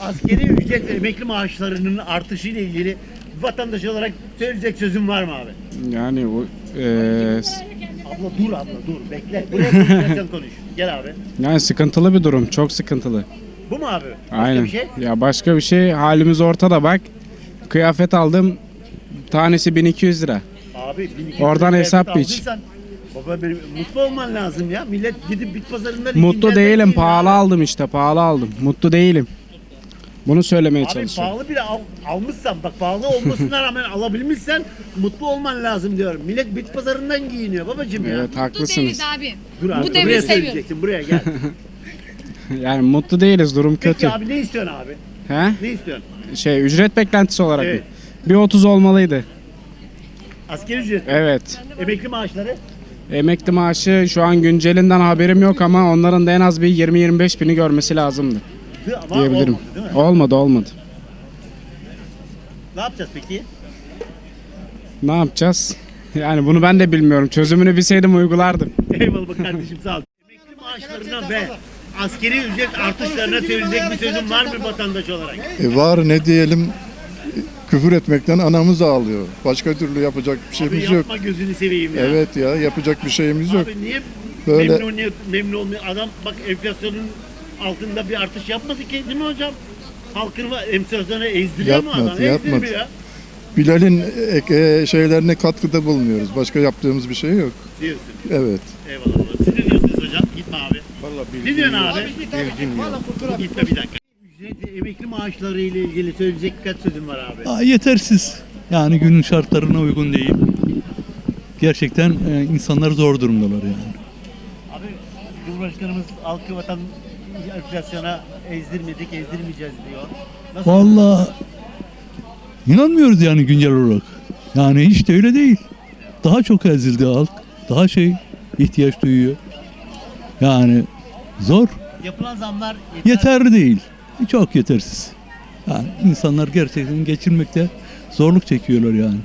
Askeri ücret ve emekli maaşlarının artışıyla ilgili vatandaş olarak söyleyecek sözüm var mı abi? Yani o eee, Abla dur abla dur bekle. Buraya konuşacaksan konuş. Gel abi. yani sıkıntılı bir durum, çok sıkıntılı. Bu mu abi? Başka Aynen. bir şey? Ya başka bir şey halimiz ortada bak. Kıyafet aldım. Tanesi 1200 lira. Abi 1200 Oradan lira hesap biç. aldıysan, Baba benim mutlu olman lazım ya. Millet gidip bit pazarından Mutlu değilim, pahalı aldım işte, pahalı aldım. Mutlu değilim. Bunu söylemeye Abi çalışıyorum. pahalı bile al, almışsan bak pahalı olmasına rağmen alabilmişsen mutlu olman lazım diyorum. Millet bit pazarından giyiniyor babacım ya. Evet Mutlu haklısınız. değiliz abi. Dur abi Bu buraya devri seviyorum. buraya gel. Yani mutlu değiliz, durum Peki kötü. abi ne istiyorsun abi? He? Ne istiyorsun? Şey ücret beklentisi olarak Evet. mı? Bir 30 olmalıydı. Askeri ücret, Evet. emekli maaşları. Emekli maaşı şu an güncelinden haberim yok ama onların da en az bir 20-25 bini görmesi lazımdı Ama diyebilirim. olmadı değil mi? Olmadı olmadı. Ne yapacağız peki? Ne yapacağız? Yani bunu ben de bilmiyorum. Çözümünü bilseydim uygulardım. Eyvallah kardeşim sağ ol. Emekli maaşlarına ve askeri ücret artışlarına söyleyecek bir sözüm var mı vatandaş olarak? E var ne diyelim küfür etmekten anamız ağlıyor. Başka türlü yapacak bir Abi şeyimiz yok. yapma gözünü seveyim ya. Evet ya yapacak bir şeyimiz yok. Abi niye Böyle- memnun, memnun olmuyor? Adam bak enflasyonun altında bir artış yapmadı ki değil mi hocam? Halkın va- enflasyonu ezdiriyor mu Yapmadı, adam? yapmadı. Ezdirmiyor. Bilal'in ek- e, şeylerine katkıda bulunuyoruz. Başka yaptığımız bir şey yok. Diyorsun. Evet. Eyvallah. Siz ne diyorsunuz hocam? Gitme abi. Ne diyorsun abi? Gitme bir dakika. Ücret, emekli maaşları ile ilgili söyleyecek kaç sözüm var abi? Aa, yetersiz. Yani günün şartlarına uygun değil. Gerçekten e, insanlar zor durumdalar yani. Abi Cumhurbaşkanımız halkı vatan enflasyona ezdirmedik, ezdirmeyeceğiz diyor. Nasıl? Vallahi inanmıyoruz yani güncel olarak. Yani hiç de öyle değil. Daha çok ezildi halk. Daha şey ihtiyaç duyuyor. Yani zor. Yapılan zamlar yeter. Yeterli değil. Çok yetersiz. Yani insanlar gerçekten geçirmekte zorluk çekiyorlar yani.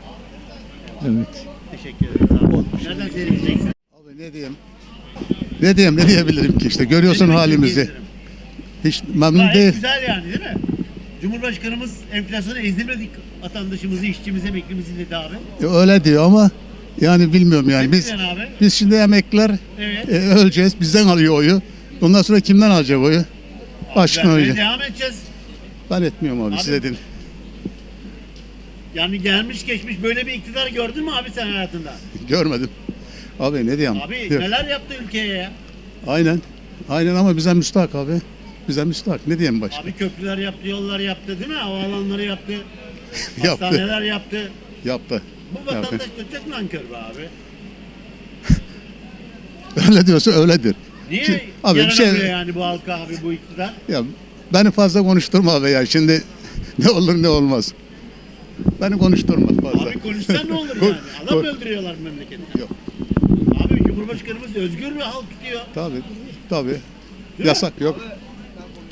Evet. Teşekkür ederim. Nereden seyredeceksin? Abi ne diyeyim? Ne diyeyim ne diyebilirim ki işte görüyorsun Benim halimizi. Hiç memnun Gayet değil. güzel yani değil mi? Cumhurbaşkanımız enflasyonu ezdirmedik vatandaşımızı, işçimizi, emeklimizi dedi abi. E, Öyle diyor ama yani bilmiyorum yani biz abi? biz şimdi emekliler Evet. e, öleceğiz. Bizden alıyor oyu. Ondan sonra kimden alacak oyu? Başkan öyle. devam edeceğiz. Ben etmiyorum abi, Abi- size dedim. Yani gelmiş geçmiş böyle bir iktidar gördün mü abi sen hayatında? Görmedim. Abi ne diyeyim? Abi Yok. neler yaptı ülkeye ya? Aynen. Aynen ama bize müstahak abi. Bize müstahak. Ne diyeyim başka? Abi köprüler yaptı, yollar yaptı değil mi? Havaalanları yaptı. Yaptı. Hastaneler yaptı. Yaptı. Bu vatandaş da çok nankör be abi. Öyle diyorsa öyledir. Niye Şimdi- abi bir yaranamıyor şey- yani bu halka abi bu iktidar? Ya beni fazla konuşturma abi ya. Şimdi ne olur ne olmaz. Beni konuşturma fazla. Abi konuşsan ne olur yani? Adam öldürüyorlar memlekette. Yok. Abi Cumhurbaşkanımız özgür bir halk diyor. Tabii. Tabii. mi? Yasak yok.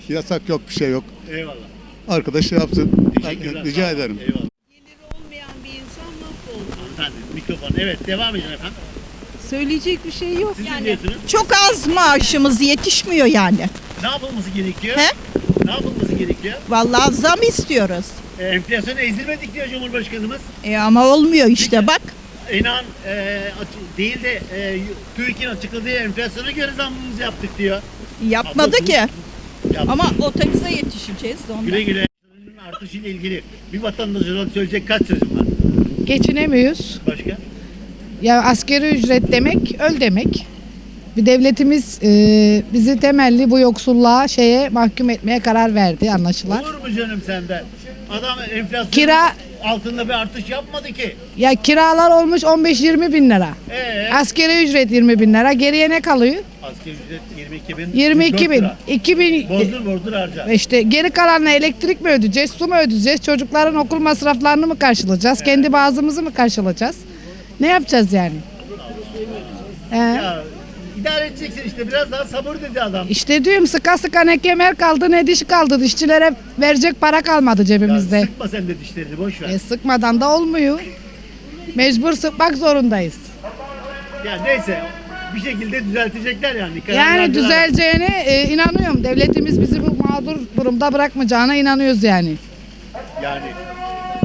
Yasak yok bir şey yok. Eyvallah. Arkadaş şey yapsın. Teşekkürler. Ben rica ederim. Eyvallah. olmayan bir insan mahvoldu. Hanımefendi mikrofon. Evet devam edin efendim. Söyleyecek bir şey yok. Siz ne yani diyorsunuz? çok az maaşımız yetişmiyor yani. Ne yapılması gerekiyor? He? Ne yapılması gerekiyor? Vallahi zam istiyoruz. E, enflasyonu ezdirmedik diyor Cumhurbaşkanımız. E ama olmuyor işte bak. İnan e, değil de e, TÜİK'in açıkladığı enflasyona göre zammımızı yaptık diyor. Yapmadı Abla, ki. Yaptık. Ama otobüse yetişeceğiz de ondan. Güle güle. Artışıyla ilgili bir vatandaş olarak söyleyecek kaç sözüm var? Geçinemiyoruz. Başka? Ya askeri ücret demek öl demek. Bir devletimiz e, bizi temelli bu yoksulluğa şeye mahkum etmeye karar verdi anlaşılan. Olur mu canım senden? Adam enflasyon Kira- altında bir artış yapmadı ki. Ya kiralar olmuş 15-20 bin lira. Ee, Askeri ücret 20 bin lira. Geriye ne kalıyor? asgari ücret 22 bin. 22 bin. lira. 2 bin. Bozdur bozdur harca. İşte geri kalanla elektrik mi ödeyeceğiz, su mu ödeyeceğiz, çocukların okul masraflarını mı karşılayacağız, kendi bazımızı mı karşılayacağız? Ne yapacağız yani? He. Ya idare edeceksin işte biraz daha sabır dedi adam. İşte diyorum sıka sıka ne kemer kaldı ne diş kaldı. Dişçilere verecek para kalmadı Ya cebimizde. sıkma sen de dişlerini boş ver. E, sıkmadan da olmuyor. Mecbur sıkmak zorundayız. Ya neyse bir şekilde düzeltecekler yani. Yani düzeleceğine e, inanıyorum. Devletimiz bizi bu mağdur durumda bırakmayacağına inanıyoruz yani. Yani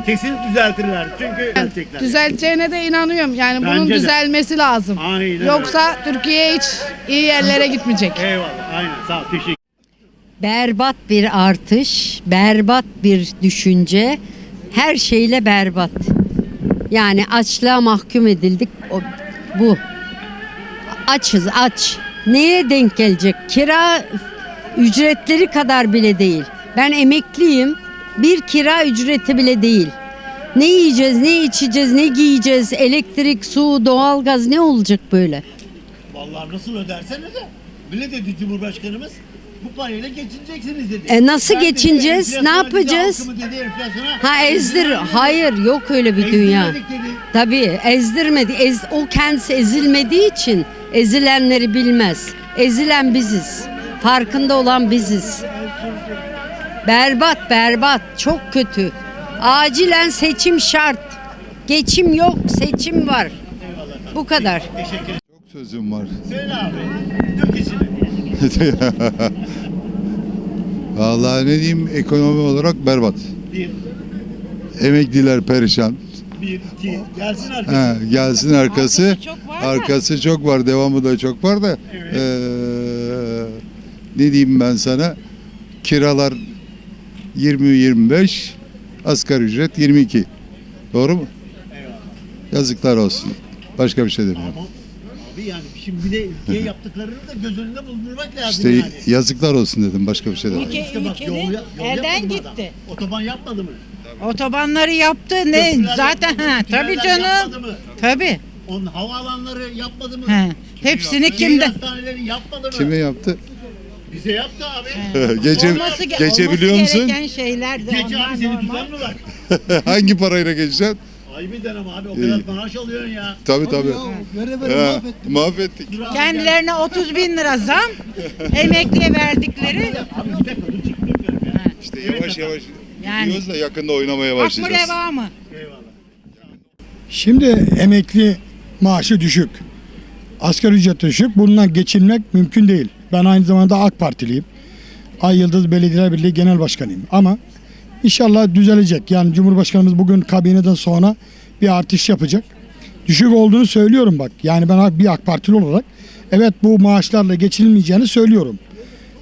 kesin düzeltirler. Çünkü düzeltecekler. Düzeleceğine de inanıyorum. Yani bunun Bence de. düzelmesi lazım. Aynen Yoksa Türkiye hiç iyi yerlere gitmeyecek. Eyvallah. Aynen. Sağ ol. Teşekkür Berbat bir artış, berbat bir düşünce, her şeyle berbat. Yani açlığa mahkum edildik. O, bu. Açız aç. Neye denk gelecek? Kira ücretleri kadar bile değil. Ben emekliyim. Bir kira ücreti bile değil. Ne yiyeceğiz, ne içeceğiz, ne giyeceğiz? Elektrik, su, doğalgaz ne olacak böyle? Vallahi nasıl öderseniz de. Bile dedi Cumhurbaşkanımız. Bu parayla geçineceksiniz dedi. E nasıl dedi, geçineceğiz? enflasyona Ne yapacağız? dedi, dedi, Ha ezdir. dedi. Hayır yok öyle bir dünya. Dedi. Tabii ezdirmedi. Ez, o kendisi ezilmediği için ezilenleri bilmez. Ezilen biziz. Farkında olan biziz. Berbat berbat. Çok kötü. Acilen seçim şart. Geçim yok, seçim var. Bu kadar. Çok sözüm var. Söyle abi. Dök içine. Vallahi ne diyeyim ekonomi olarak berbat. Bir, Emekliler perişan. bir, iki. Gelsin arkadaşlar. Ha, gelsin arkası. Arkası çok var. Arkası çok var. Devamı da çok var da. Evet. eee, ne diyeyim ben sana? Kiralar 20-25, asgari ücret 22. Doğru mu? Yazıklar olsun. Başka bir şey demiyorum. Ama abi yani şimdi bir de ülkeye yaptıklarını da göz önünde bulundurmak lazım İşte yani. yazıklar olsun dedim. Başka bir şey demiyorum. İşte bak yol, yol elden yapmadı adam? gitti. Otoban yapmadı mı? Otobanları yaptı ne Köprüler zaten yapmadı ha tabii Tüneller canım. Mı? Tabii. Onun havaalanları yapmadı mı? He. Hepsini Şehir kimden? hastaneleri yapmadı mı? Kime yaptı? Bize yaptı abi. Gece, Olması ge- geçebiliyor olması musun? gereken şeyler de Geç onlar abi seni normal. tutar mı bak? Hangi parayla geçeceksin? Ayıp ederim abi o kadar maaş alıyorsun ya. Tabii tabii. Ha, mahvettik. Kendilerine 30 bin lira zam, emekliye verdikleri Abi bir dakika dur çıkmıyorum ya. İşte yavaş yavaş Yani. gidiyoruz da yakında oynamaya hak mı başlayacağız. reva mı? Eyvallah. Şimdi emekli maaşı düşük. Asgari ücret düşük. Bundan geçinmek mümkün değil. Ben aynı zamanda AK Partiliyim. Ay Yıldız Belediyeler Birliği Genel Başkanıyım. Ama inşallah düzelecek. Yani Cumhurbaşkanımız bugün kabineden sonra bir artış yapacak. Düşük olduğunu söylüyorum bak. Yani ben bir AK Partili olarak evet bu maaşlarla geçinilmeyeceğini söylüyorum.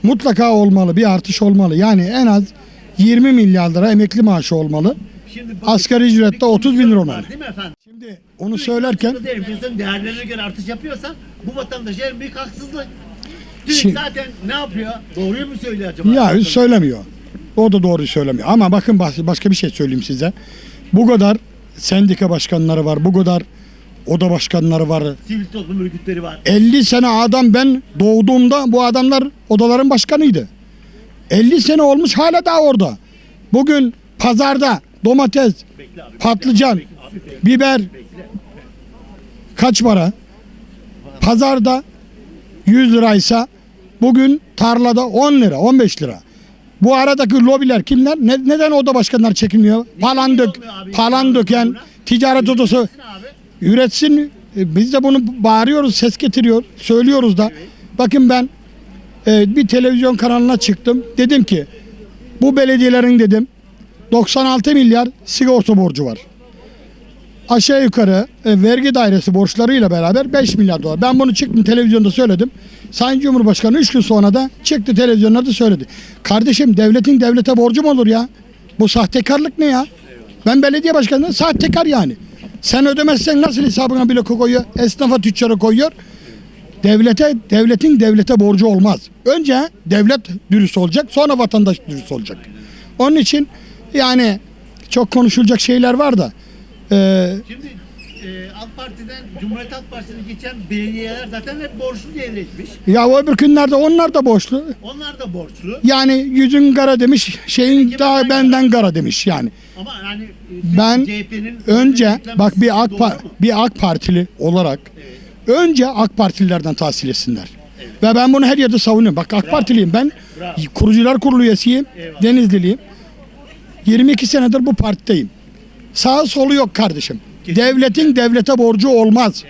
Mutlaka olmalı. Bir artış olmalı. Yani en az 20 milyar lira emekli maaşı olmalı. Asgari ücrette 30 bin lira. Değil mi efendim? Şimdi onu söylerken enflasyon değerlerine göre artış yapıyorsan bu vatandaşa en büyük haksızlık. Şimdi- zaten ne yapıyor? Doğruyu mu söylüyor acaba? Ya söylemiyor. O da doğru söylemiyor. Ama bakın bas- başka bir şey söyleyeyim size. Bu kadar sendika başkanları var. Bu kadar oda başkanları var. Sivil toplum örgütleri var. 50 sene adam ben doğduğumda bu adamlar odaların başkanıydı. 50 sene olmuş hala daha orada. Bugün pazarda domates, patlıcan, biber kaç para? Pazarda 100 liraysa bugün tarlada 10 lira, 15 lira. Bu aradaki lobiler kimler? Ne- neden oda başkanları çekilmiyor? Palan dök, palan döken, ticaret odası üretsin. E, Biz de bunu bağırıyoruz, ses getiriyor, söylüyoruz da. Bakın ben e, bir televizyon kanalına çıktım. Dedim ki bu belediyelerin dedim 96 milyar sigorta borcu var. Aşağı yukarı e, vergi dairesi borçlarıyla beraber 5 milyar dolar. Ben bunu çıktım televizyonda söyledim. Sayın Cumhurbaşkanı 3 gün sonra da çıktı televizyonlarda söyledi. Kardeşim devletin devlete borcu mu olur ya? Bu sahtekarlık ne ya? Ben belediye başkanı sahtekar yani. Sen ödemezsen nasıl hesabına bile koyuyor? Esnafa tüccara koyuyor. Devlete, devletin devlete borcu olmaz. Önce devlet dürüst olacak, sonra vatandaş dürüst olacak. Onun için yani çok konuşulacak şeyler var da e, Şimdi e, AK Parti'den Cumhuriyet Halk Partisi'ne geçen belediyeler zaten hep borçlu devretmiş. ya o öbür günlerde onlar da borçlu. Onlar da borçlu. Yani yüzün kara demiş, şeyin daha benden kara demiş yani. Ama yani e, Ben CHP'nin önce bak bir AK Pa- bir AK Partili olarak önce AK Partililerden tahsil etsinler. Ve ben bunu her yerde savunuyorum. Bak AK Partiliyim ben. Kurucular Kurulu üyesiyim. Eyvallah. Denizliliyim. 22 senedir bu partideyim. Sağı solu yok kardeşim. Devletin devlete borcu olmaz.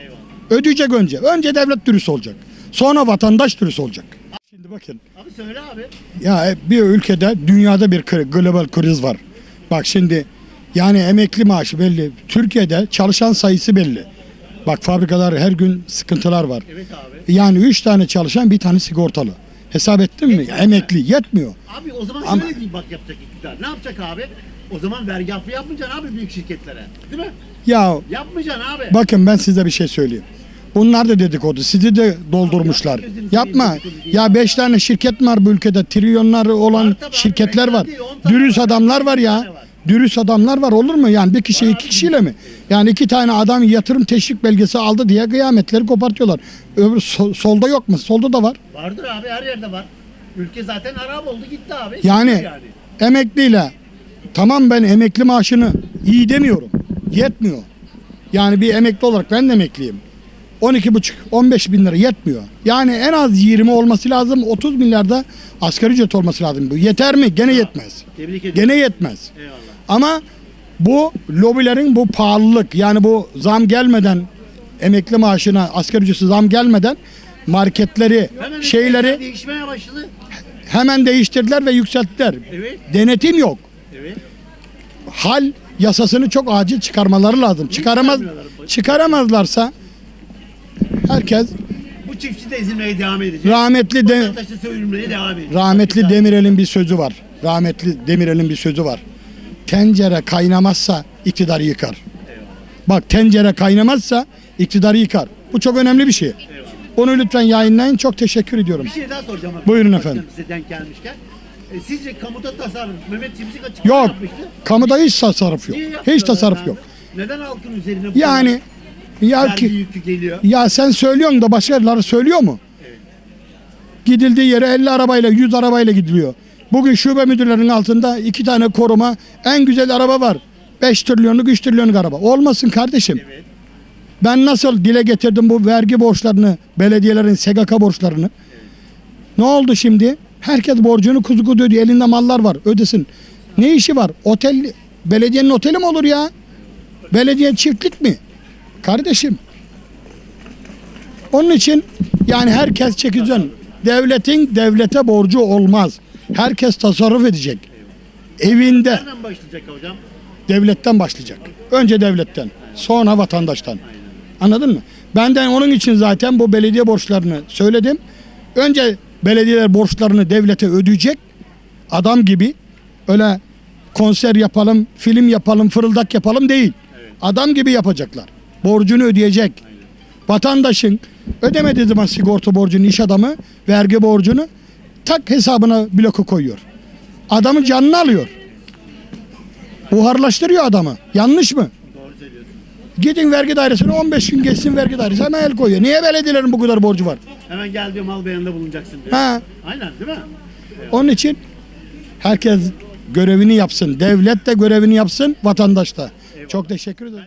Ödeyecek önce. Önce devlet dürüst olacak. Sonra vatandaş dürüst olacak. Şimdi bakın. Abi söyle abi. Ya bir ülkede dünyada bir global kriz var. Bak şimdi yani emekli maaşı belli. Türkiye'de çalışan sayısı belli. Bak fabrikalar her gün sıkıntılar var. Evet abi. Yani üç tane çalışan bir tane sigortalı. Hesap ettin mi? Emekli yetmiyor. Abi o zaman Ama- şöyle diyeyim bak yapacak iktidar. Ne yapacak abi? O zaman vergi affı yapmayacaksın abi büyük şirketlere. Değil mi? Ya Yapmayacaksın abi. bakın ben size bir şey söyleyeyim. Bunlar da dedikodu. Sizi de doldurmuşlar. Yapma. Ya beş tane şirket var bu ülkede. Trilyonlar olan Var tabii abi, şirketler var. tane değil, on tane Dürüst var. adamlar var ya. tane var. Dürüst adamlar var olur mu? Yani bir kişi iki kişiyle mi? Yani iki tane adam yatırım teşvik belgesi aldı diye kıyametleri kopartıyorlar. Öbür so- solda yok mu? Solda da var. Vardır abi her yerde var. Ülke zaten harap oldu gitti abi. Yani emekliyle tamam ben emekli maaşını iyi demiyorum. Yetmiyor. Yani bir emekli olarak ben de emekliyim. 12,5 15 bin lira yetmiyor. Yani en az 20 olması lazım. 30 milyarda asgari ücret olması lazım. Bu yeter mi? Gene yetmez. Tebrik ediyorum. Gene yetmez. Eyvallah. Ama bu lobilerin bu pahalılık yani bu zam gelmeden emekli maaşına asgari ücreti zam gelmeden marketleri Hemen şeyleri değişmeye başladı. hemen değiştirdiler ve yükselttiler. Evet. Denetim yok. Evet. Hal yasasını çok acil çıkarmaları lazım. Çıkaramaz çıkaramazlarsa herkes Bu çiftçi de ezilmeye devam edecek. rahmetli de devam edecek. rahmetli. Demirel'in bir sözü var. Rahmetli Demirel'in bir sözü var. Tencere kaynamazsa iktidarı yıkar. Bak tencere kaynamazsa iktidarı yıkar. Bu çok önemli bir şey. Onu lütfen yayınlayın. Çok teşekkür ediyorum. Bir şey daha soracağım. abi. Buyurun efendim. Size denk gelmişken. E, sizce kamuda tasarruf Mehmet Çimşik açıklama Yok. yapmıştı. Kamuda hiç tasarruf yok. Hiç tasarruf yok. Neden halkın üzerine bu Yani ya ki yükü geliyor? Ya sen söylüyorsun da başkaları söylüyor mu? Gidildiği yere 50 arabayla 100 arabayla gidiliyor. Bugün şube müdürlerinin altında iki tane koruma en güzel araba var. 5 trilyonluk 3 trilyonluk araba. Olmasın kardeşim. Ben nasıl dile getirdim bu vergi borçlarını, belediyelerin SGK borçlarını. Ne oldu şimdi? Herkes borcunu kuzu kuzu ödüyor. Elinde mallar var. Ödesin. Ne işi var? Otel, belediyenin oteli mi olur ya? Belediye çiftlik mi? Kardeşim. Onun için yani herkes çekeceksin. Devletin devlete borcu olmaz. Herkes tasarruf edecek. Evinde Nereden başlayacak hocam? devletten başlayacak. Önce devletten, sonra vatandaştan. Anladın mı? Benden onun için zaten bu belediye borçlarını söyledim. Önce belediyeler borçlarını devlete ödeyecek. Adam gibi öyle konser yapalım, film yapalım, fırıldak yapalım değil. Adam gibi yapacaklar. Borcunu ödeyecek. Vatandaşın ödemediği zaman sigorta borcunu iş adamı, vergi borcunu tak hesabına bloku koyuyor. Adamın canını alıyor. Buharlaştırıyor adamı. Yanlış mı? Gidin vergi dairesine 15 gün geçsin vergi dairesi hemen el koyuyor. Niye belediyelerin bu kadar borcu var? Hemen gel diyor mal beyanında bulunacaksın diyor. Ha, Aynen değil mi? onun için herkes görevini yapsın. Devlet de görevini yapsın, vatandaş da. Çok teşekkür ederim.